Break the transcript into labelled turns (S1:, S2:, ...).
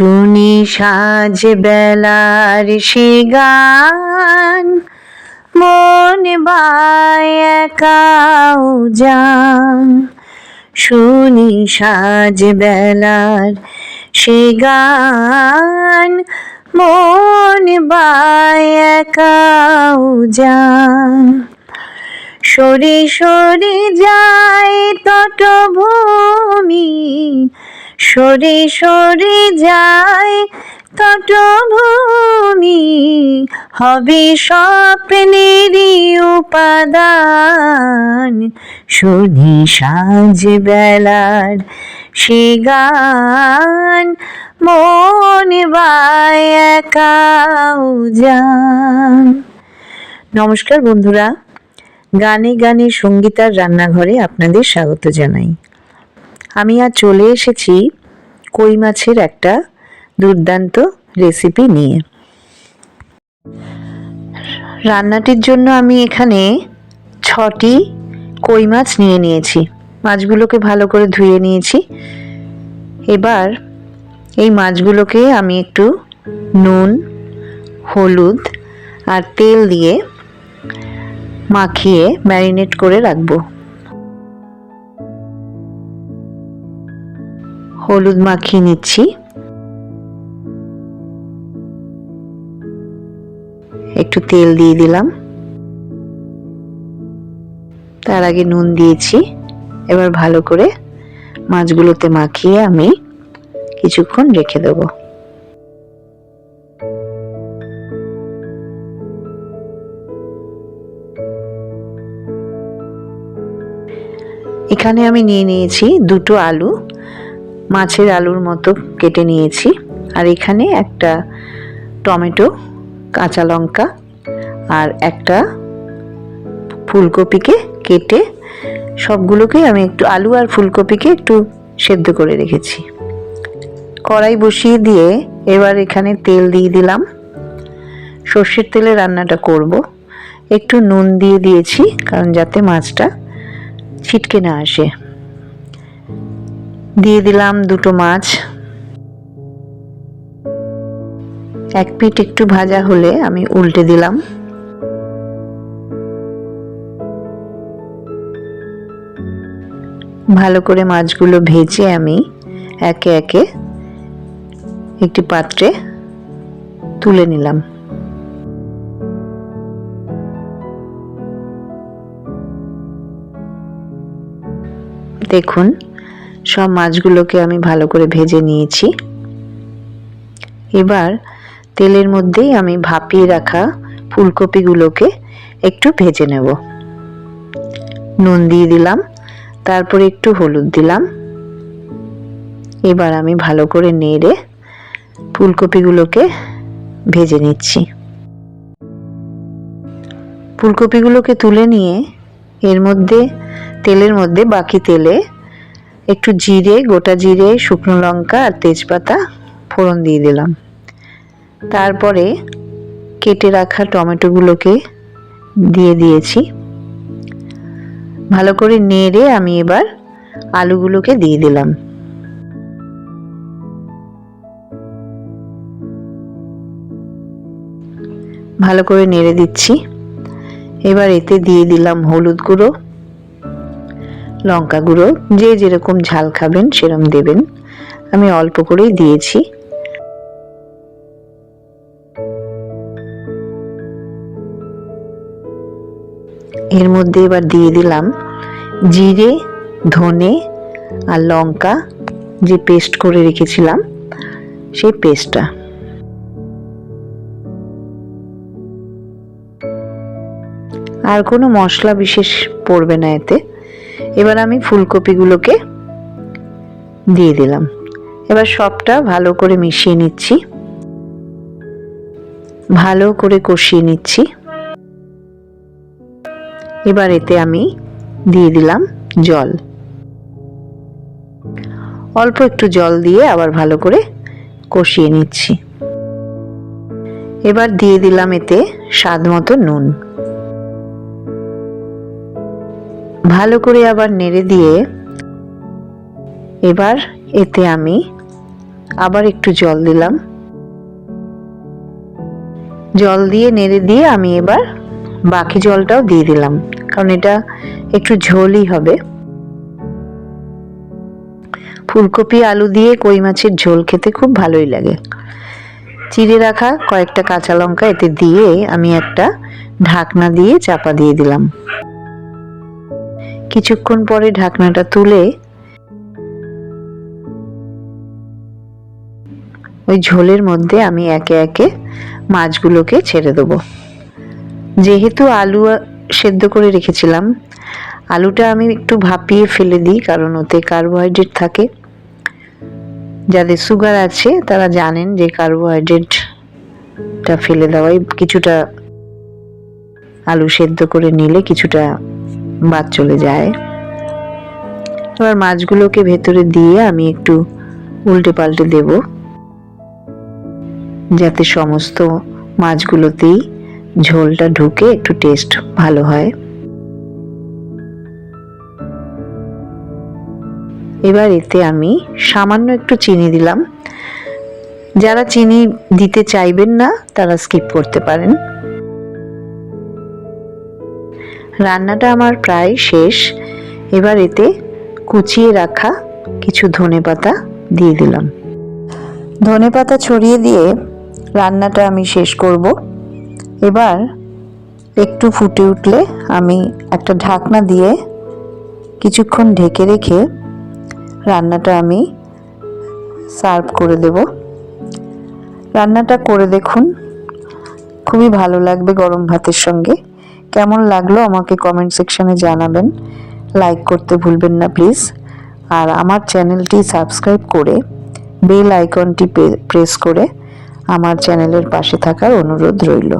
S1: শুনি সাজ বেলার সে গান। মন বায় একাও যান শুনি সাজ বেলার সে গান। মন বায় একাও যান সরে সরে যায় তটভূমি সরে সরে যায় তট তটভূমি, হবে স্বপ্নেরই উপাদান। শুনি সাজ বেলার সে গান, মন যান। নমস্কার বন্ধুরা, গানে গানে সঙ্গীতার রান্নাঘরে আপনাদের স্বাগত জানাই। আমি আর চলে এসেছি কই মাছের একটা দুর্দান্ত রেসিপি নিয়ে। রান্নাটির জন্য আমি এখানে ছটি কই মাছ নিয়ে নিয়েছি। মাছগুলোকে ভালো করে ধুয়ে নিয়েছি। এবার এই মাছগুলোকে আমি একটু নুন, হলুদ আর তেল দিয়ে মাখিয়ে ম্যারিনেট করে রাখব। হলুদ মাখিয়ে নিচ্ছি। একটু তেল দিয়ে দিলাম। তার আগে নুন দিয়েছি। এবার ভালো করে মাছগুলোতে মাখিয়ে আমি কিছুক্ষণ রেখে দেবো। এখানে আমি নিয়ে নিয়েছি দুটো আলু। মাছের আলুর মতো কেটে নিয়েছি। আর এখানে একটা টমেটো, কাঁচা লঙ্কা আর একটা ফুলকপিকে কেটে সবগুলোকে আমি একটু আলু আর ফুলকপিকে একটু সেদ্ধ করে রেখেছি। কড়াই বসিয়ে দিয়ে এবার এখানে তেল দিয়ে দিলাম। সর্ষের তেলে রান্নাটা করব। একটু নুন দিয়ে দিয়েছি, কারণ যাতে মাছটা ছিটকে না আসে। দিয়ে দিলাম দুটো মাছ। এক পিঠ একটু ভাজা হলে আমি উল্টে দিলাম। ভালো করে মাছগুলো ভেজে আমি একে একে একটি পাত্রে তুলে নিলাম। দেখুন সব মাছগুলোকে আমি ভালো করে ভেজে নিয়েছি। এবার তেলের মধ্যেই আমি ভাপিয়ে রাখা ফুলকপিগুলোকে একটু ভেজে নেব। নুন দিয়ে দিলাম, তারপরে একটু হলুদ দিলাম। এবার আমি ভালো করে নেড়ে ফুলকপিগুলোকে ভেজে নিচ্ছি। ফুলকপিগুলোকে তুলে নিয়ে এর মধ্যে, তেলের মধ্যে বাকি তেলে একটু জিরে, গোটা জিরে, শুকনো লঙ্কা আর তেজপাতা ফোড়ন দিয়ে দিলাম। তারপরে কেটে রাখা টমেটোগুলোকে দিয়ে দিয়েছি। ভালো করে নেড়ে আমি এবার আলুগুলোকে দিয়ে দিলাম। ভালো করে নেড়ে দিচ্ছি। এবার এতে দিয়ে দিলাম হলুদ গুঁড়ো। লঙ্কা গুঁড়ো, যে যেরকম ঝাল খাবেন সেরম দেবেন। আমি অল্প করেই দিয়েছি। এর মধ্যে এবার দিয়ে দিলাম জিরে, ধনে আর লঙ্কা, যে পেস্ট করে রেখেছিলাম, সেই পেস্টটা। আর কোনো মশলা বিশেষ পড়বে না এতে। এবার আমি ফুলকপিগুলোকে দিয়ে দিলাম। এবার সবটা ভালো করে মিশিয়ে নিচ্ছি। ভালো করে কষিয়ে নিচ্ছি। এবার এতে আমি দিয়ে দিলাম জল। অল্প একটু জল দিয়ে আবার ভালো করে কষিয়ে নিচ্ছি। এবার দিয়ে দিলাম এতে স্বাদ মতো নুন। ভালো করে আবার নেড়ে দিয়ে এবার এতে আমি আবার একটু জল দিলাম। জল দিয়ে নেড়ে দিয়ে আমি এবার বাকি জলটাও দিয়ে দিলাম, কারণ এটা একটু ঝোলই হবে। ফুলকপি, আলু দিয়ে কই মাছের ঝোল খেতে খুব ভালোই লাগে। চিড়ে রাখা কয়েকটা কাঁচা লঙ্কা এতে দিয়ে আমি একটা ঢাকনা দিয়ে চাপা দিয়ে দিলাম। কিছুক্ষণ পরে ঢাকনাটা তুলে ওই ঝোলের মধ্যে আমি একে একে মাছগুলোকে ছেড়ে দেবো। যেহেতু আলু সেদ্ধ করে রেখেছিলাম, আলুটা আমি একটু ভাপিয়ে ফেলে দিই, কারণ ওতে কার্বোহাইড্রেট থাকে। যাদের সুগার আছে, তারা জানেন যে কার্বোহাইড্রেটটা ফেলে দেওয়াই কিছুটা আলু সেদ্ধ করে নিলে কিছুটা বাদ চলে যায়। এবার মাছগুলোকে ভেতরে দিয়ে আমি একটু উল্টে পাল্টে দেব। যাতে সমস্ত মাছগুলোতেই ঝোলটা ঢুকে একটু টেস্ট ভালো হয়। এবার এতে আমি সামান্য একটু চিনি দিলাম। যারা চিনি দিতে চাইবেন না, তারা স্কিপ করতে পারেন। রান্নাটা আমার প্রায় শেষ। এবার এতে কুচিয়ে রাখা কিছু ধনে পাতা দিয়ে দিলাম। ধনে পাতা ছড়িয়ে দিয়ে রান্নাটা আমি শেষ করব। এবার একটু ফুটে উঠলে আমি একটা ঢাকনা দিয়ে কিছুক্ষণ ঢেকে রেখে রান্নাটা আমি সার্ভ করে দেব। রান্নাটা করে দেখুন, খুবই ভালো লাগবে গরম ভাতের সঙ্গে। কেমন লাগল আমাকে কমেন্ট সেকশনে জানাবেন। লাইক করতে ভুলবেন না প্লিজ আর আমার চ্যানেলটি সাবস্ক্রাইব করে বেল আইকনটি প্রেস করে আমার চ্যানেলের পাশে থাকার অনুরোধ রইল।